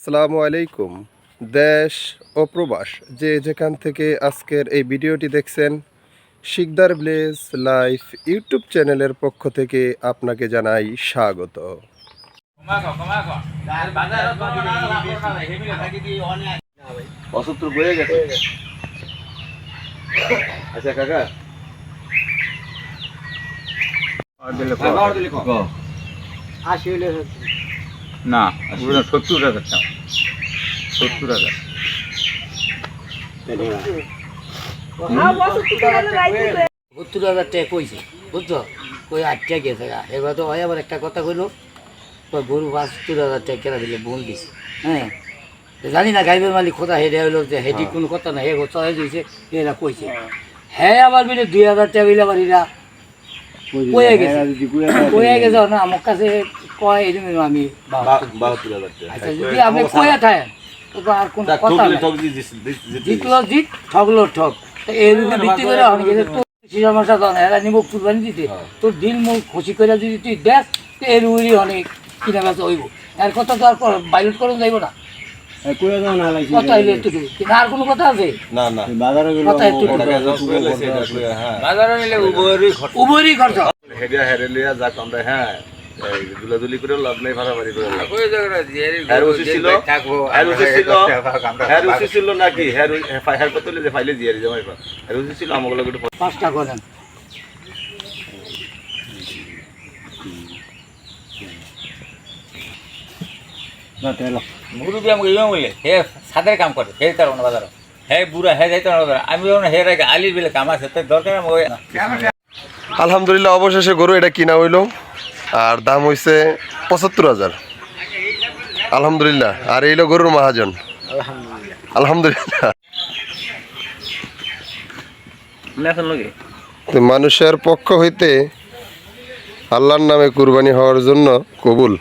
আসসালামু আলাইকুম দেশ ও প্রবাস। যে যেখান থেকে আজকের এই ভিডিওটি দেখছেন শিকদার ব্লেস লাইফ ইউটিউব চ্যানেলের পক্ষ থেকে আপনাকে জানাই স্বাগত। আচ্ছা কাকা। আশি হইলে না পুরো সত্তর হাজার টাকা। সত্তর হাজার। সত্তর হাজার টাকা কইছে বুঝছ? কই আট টাকা গেছে এবার তো হয় আবার একটা কথা কইলো তো গরু বাহাত্তর হাজার টাকা কেনা দিলে বোন দিছে। হ্যাঁ? জানি না গাইবের মালিক কোথা হেডে হইল যে হেডি কোনো কথা না হে চলে দিয়েছে এরা কইছে। হ্যাঁ আবার বিলে দুই হাজার টাকা বিলে আবার এরা কয়ে গেছে। কয়ে গেছে না আমার কাছে কয় এরকম আমি? বাহাত্তর। হাজার। টাকা। আচ্ছা যদি আপনি কয়ে থাকেন তো আর কোনো কথা জিতলো জিত ঠকলো ঠক। তো এর উপরে ভিত্তি করে আমি তোর সমস্যা তো এরা নিব কুরবানি দিতে। তোর দিল মুখ খুশি করে যদি তুই দেখ এর উপরই অনেক কিনা বেচা হইব। এর কথা তো আর বাইলট করুন যাইব না। হ্যাঁ। হ্যাঁ। দুলাদুলি করে লাভ নাই ভাড়াবাড়ি করে লাভ হ্যার উচিত ছিল? হ্যার উচিত ছিল? হ্যার উচিত ছিল নাকি? হ্যার হ্যার কত যে ফাইলে দিয়ে জমা হ্যার উচিত ছিল পাঁচটা করেন। মুরুবি আমাকে ইমাম বলে হে সাদের কাম করে হে তার অন্য বাজার হে বুড়া হে যাইতে না বাজার আমি যখন হে রাখি আলির বিলে কাম আছে তো দরকার আমি আলহামদুলিল্লাহ অবশেষে গরু এটা কিনা হইল আর দাম হইছে পঁচাত্তর হাজার। আলহামদুলিল্লাহ আর এইলো গরুর মহাজন। আলহামদুলিল্লাহ। তো মানুষের পক্ষ হইতে আল্লাহর নামে কুরবানি হওয়ার জন্য কবুল।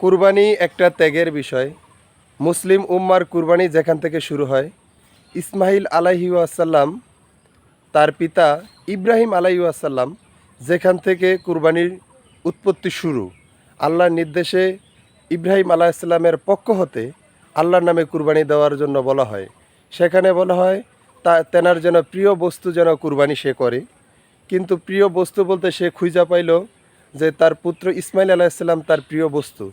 কুরবানি একটা ত্যাগের বিষয়। মুসলিম উম্মার কুরবানি যেখান থেকে শুরু হয় ইসমাইল আলাহি আসাল্লাম তার পিতা ইব্রাহিম আলাহি আসাল্লাম যেখান থেকে কুরবানির উৎপত্তি শুরু। আল্লাহর নির্দেশে ইব্রাহিম আলাইসাল্লামের পক্ষ হতে আল্লাহর নামে কুরবানি দেওয়ার জন্য বলা হয়। সেখানে বলা হয়, তা তেনার যেন প্রিয় বস্তু যেন কুরবানি সে করে। কিন্তু প্রিয় বস্তু বলতে সে খুঁজা পাইল যে তার পুত্র ইসমাইল আলাইসাল্লাম তার প্রিয় বস্তু।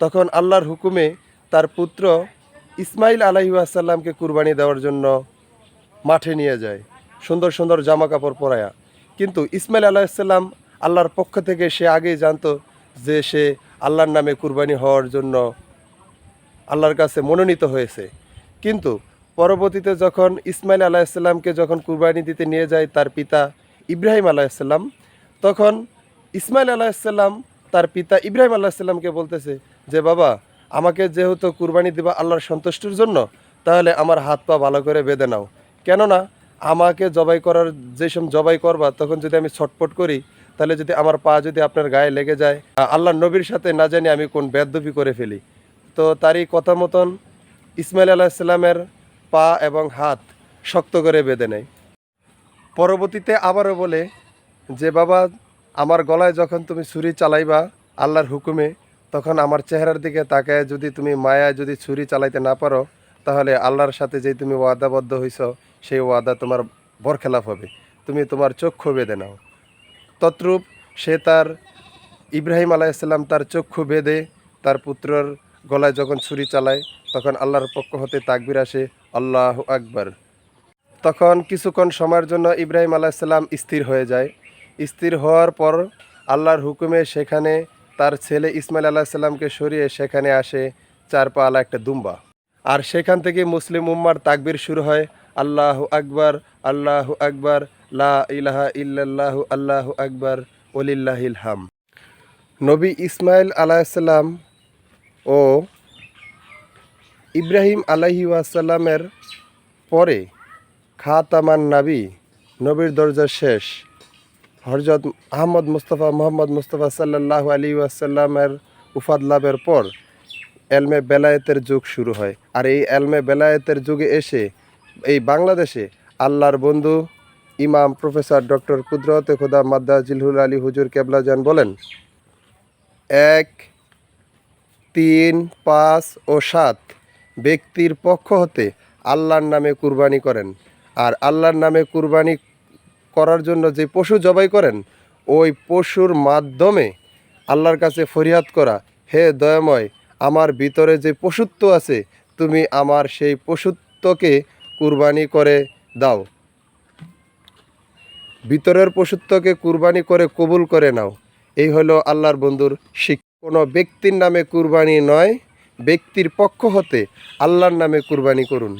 তখন আল্লাহর হুকুমে তার পুত্র ইসমাইল আলাইসাল্লামকে কুরবানি দেওয়ার জন্য মাঠে নিয়ে যায়। সুন্দর সুন্দর জামা কাপড় পরায়া। কিন্তু ইসমাইল আলাইসাল্লাম আল্লাহর পক্ষ থেকে সে আগেই জানতো যে সে আল্লাহর নামে কুরবানি হওয়ার জন্য আল্লাহর কাছে মনোনীত হয়েছে। কিন্তু পরবর্তীতে যখন ইসমাইল আলাইসাল্লামকে যখন কুরবানি দিতে নিয়ে যায় তার পিতা ইব্রাহিম আলাইসাল্লাম তখন ইসমাইল আলাইসাল্লাম তার পিতা ইব্রাহিম আলাইসাল্লামকে বলতেছে যে বাবা, আমাকে যেহেতু কুরবানি দিবা আল্লাহর সন্তুষ্টির জন্য, তাহলে আমার হাত পা ভালো করে বেঁধে নাও। কেননা, আমাকে জবাই করার যে সময় জবাই করবা, তখন যদি আমি ছটপট করি, তাহলে যদি আমার পা যদি আপনার গায়ে লেগে যায় আল্লাহ নবীর সাথে না জানি আমি কোন বেদবি করে ফেলি। তো তারই কথা মতন ইসমাইল আলাহিসাল্লামের পা এবং হাত শক্ত করে বেঁধে নেয় পরবর্তীতে আবারও বলে, যে বাবা, আমার গলায় যখন তুমি ছুরি চালাইবা, আল্লাহর হুকুমে তখন আমার চেহারার দিকে তাকায়, যদি তুমি মায়া যদি ছুরি চালাইতে না পারো, তাহলে আল্লাহর সাথে যে তুমি ওয়াদাবদ্ধ হইছ, সেই ওয়াদা তোমার বরখেলাপ হবে। তুমি তোমার চক্ষু বেঁধে নাও। তদ্রূপ সে তার ইব্রাহিম আলাইসাল্লাম তার চক্ষু বেঁধে তার পুত্রর গলায় যখন ছুরি চালায়, তখন আল্লাহর পক্ষ হতে তাকবির আসে, আল্লাহ আকবার। তখন কিছুক্ষণ সময়ের জন্য ইব্রাহিম আলাইসাল্লাম স্থির হয়ে যায়। স্থির হওয়ার পর আল্লাহর হুকুমে সেখানে তার ছেলে ইসমাইল আলাহিসাল্লামকে সরিয়ে সেখানে আসে চার পালা একটা দুম্বা। আর সেখান থেকে মুসলিম উম্মার তাকবির শুরু হয়, আল্লাহ আকবার আল্লাহ আকবার, লা ইলাহা ইল্লাল্লাহু, আল্লাহু আকবার, ওলিল্লাহিল হাম। নবী ইসমাইল আলাইসাল্লাম ও ইব্রাহিম আলাহি ওয়াসাল্লামের পরে খাতামান নাবি, নবীর দরজা শেষ। হরজত আহমদ মুস্তফা মোহাম্মদ মুস্তফা সাল্লাহ আলী ওয়াসাল্লামের উফাদ লাভের পর এলমে বেলায়েতের যুগ শুরু হয়। আর এই এলমে বেলায়েতের যুগে এসে এই বাংলাদেশে আল্লাহর বন্ধু ইমাম প্রফেসর ডক্টর কুদরতে খুদা মাদ্দা জিলহুল আলী হুজুর কেবলাজান বলেন, এক, তিন, পাঁচ ও সাত ব্যক্তির পক্ষ হতে আল্লাহর নামে কুরবানি করেন। আর আল্লাহর নামে কুরবানি করার জন্য যে পশু জবাই করেন, ওই পশুর মাধ্যমে আল্লাহর কাছে ফরিয়াদ করা, হে দয়াময়, আমার ভিতরে যে পশুত্ব আছে, তুমি আমার সেই পশুত্বকে কুরবানি করে দাও। ভিতরের পশুত্বকে কুরবানি করে কবুল করে নাও। এই হলো আল্লাহর বন্ধুর শিখ কোনো ব্যক্তির নামে কুরবানি নয়, ব্যক্তির পক্ষ হতে আল্লাহর নামে কুরবানি করুন।